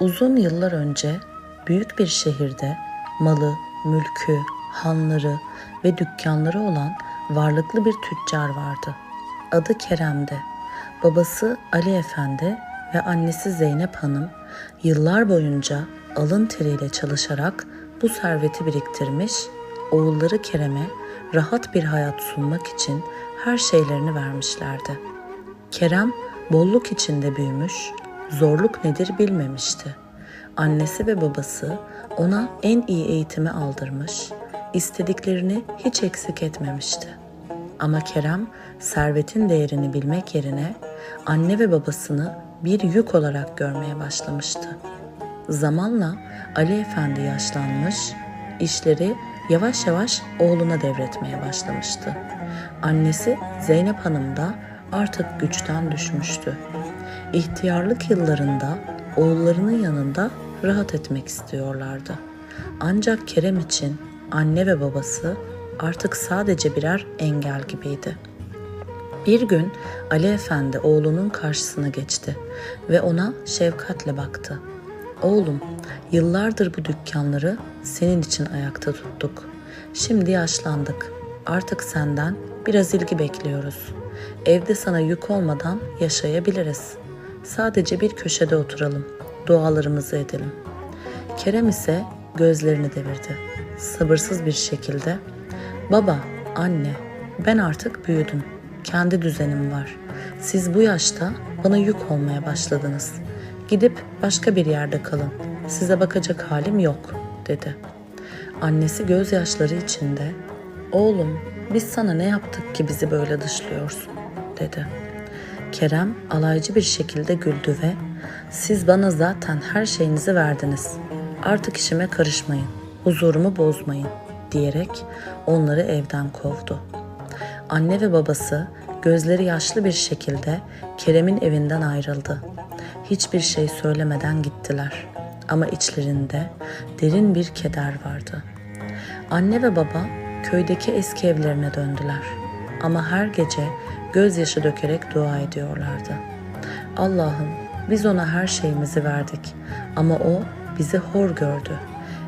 Uzun yıllar önce büyük bir şehirde malı, mülkü, hanları ve dükkanları olan varlıklı bir tüccar vardı. Adı Kerem'di. Babası Ali Efendi ve annesi Zeynep Hanım yıllar boyunca alın teriyle çalışarak bu serveti biriktirmiş, oğulları Kerem'e rahat bir hayat sunmak için her şeylerini vermişlerdi. Kerem bolluk içinde büyümüş, zorluk nedir bilmemişti. Annesi ve babası ona en iyi eğitimi aldırmış, istediklerini hiç eksik etmemişti. Ama Kerem servetin değerini bilmek yerine anne ve babasını bir yük olarak görmeye başlamıştı. Zamanla Ali Efendi yaşlanmış, işleri yavaş yavaş oğluna devretmeye başlamıştı. Annesi Zeynep Hanım da artık güçten düşmüştü. İhtiyarlık yıllarında oğullarının yanında rahat etmek istiyorlardı. Ancak Kerem için anne ve babası artık sadece birer engel gibiydi. Bir gün Ali Efendi oğlunun karşısına geçti ve ona şefkatle baktı. Oğlum, yıllardır bu dükkanları senin için ayakta tuttuk. Şimdi yaşlandık. Artık senden biraz ilgi bekliyoruz. Evde sana yük olmadan yaşayabiliriz. Sadece bir köşede oturalım. Dualarımızı edelim. Kerem ise gözlerini devirdi. Sabırsız bir şekilde Baba, anne, ben artık büyüdüm. Kendi düzenim var. Siz bu yaşta bana yük olmaya başladınız. Gidip başka bir yerde kalın. Size bakacak halim yok, dedi. Annesi gözyaşları içinde, oğlum biz sana ne yaptık ki bizi böyle dışlıyorsun, dedi. Kerem alaycı bir şekilde güldü ve siz bana zaten her şeyinizi verdiniz. Artık işime karışmayın, huzurumu bozmayın diyerek onları evden kovdu. Anne ve babası gözleri yaşlı bir şekilde Kerem'in evinden ayrıldı. Hiçbir şey söylemeden gittiler. Ama içlerinde derin bir keder vardı. Anne ve baba köydeki eski evlerine döndüler. Ama her gece gözyaşı dökerek dua ediyorlardı. Allah'ım biz ona her şeyimizi verdik ama o bizi hor gördü.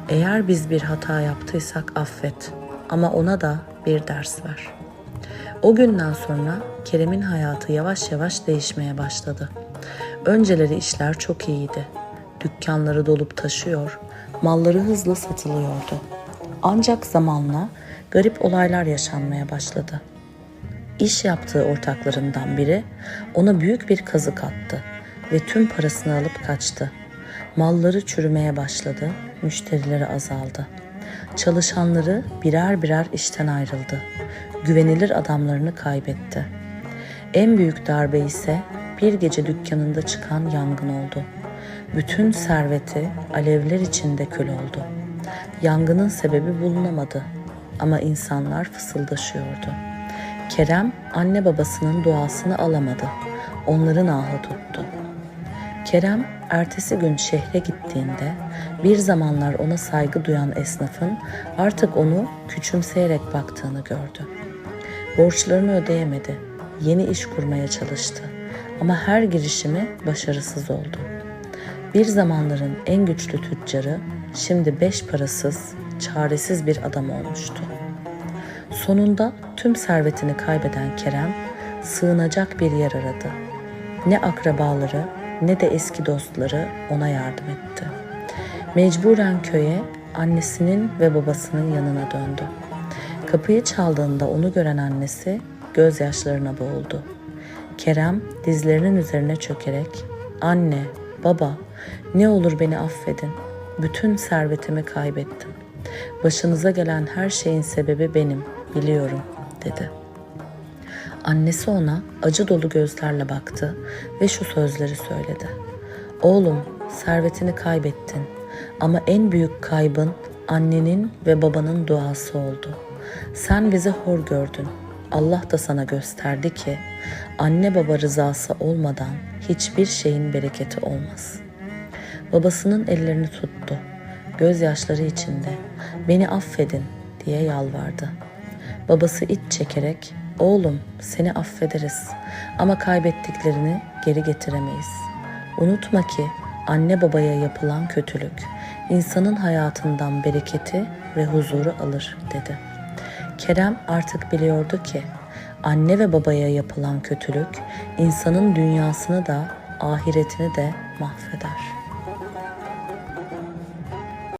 Eğer biz bir hata yaptıysak affet ama ona da bir ders ver. O günden sonra Kerem'in hayatı yavaş yavaş değişmeye başladı. Önceleri işler çok iyiydi. Dükkanları dolup taşıyor, malları hızla satılıyordu. Ancak zamanla garip olaylar yaşanmaya başladı. İş yaptığı ortaklarından biri ona büyük bir kazık attı ve tüm parasını alıp kaçtı. Malları çürümeye başladı, müşterileri azaldı. Çalışanları birer birer işten ayrıldı. Güvenilir adamlarını kaybetti. En büyük darbe ise bir gece dükkanında çıkan yangın oldu. Bütün serveti alevler içinde kül oldu. Yangının sebebi bulunamadı ama insanlar fısıldaşıyordu. Kerem anne babasının duasını alamadı. Onların ahı tuttu. Kerem ertesi gün şehre gittiğinde bir zamanlar ona saygı duyan esnafın artık onu küçümseyerek baktığını gördü. Borçlarını ödeyemedi. Yeni iş kurmaya çalıştı. Ama her girişimi başarısız oldu. Bir zamanların en güçlü tüccarı şimdi beş parasız, çaresiz bir adam olmuştu. Sonunda tüm servetini kaybeden Kerem sığınacak bir yer aradı. Ne akrabaları ne de eski dostları ona yardım etti. Mecburen köye annesinin ve babasının yanına döndü. Kapıyı çaldığında onu gören annesi gözyaşlarına boğuldu. Kerem dizlerinin üzerine çökerek "Anne, baba, ne olur beni affedin. Bütün servetimi kaybettim. Başınıza gelen her şeyin sebebi benim, biliyorum." dedi. Annesi ona acı dolu gözlerle baktı ve şu sözleri söyledi. Oğlum, servetini kaybettin ama en büyük kaybın annenin ve babanın duası oldu. Sen bizi hor gördün. Allah da sana gösterdi ki anne baba rızası olmadan hiçbir şeyin bereketi olmaz. Babasının ellerini tuttu. Gözyaşları içinde beni affedin diye yalvardı. Babası iç çekerek Oğlum seni affederiz ama kaybettiklerini geri getiremeyiz. Unutma ki anne babaya yapılan kötülük insanın hayatından bereketi ve huzuru alır dedi. Kerem artık biliyordu ki anne ve babaya yapılan kötülük insanın dünyasını da ahiretini de mahveder.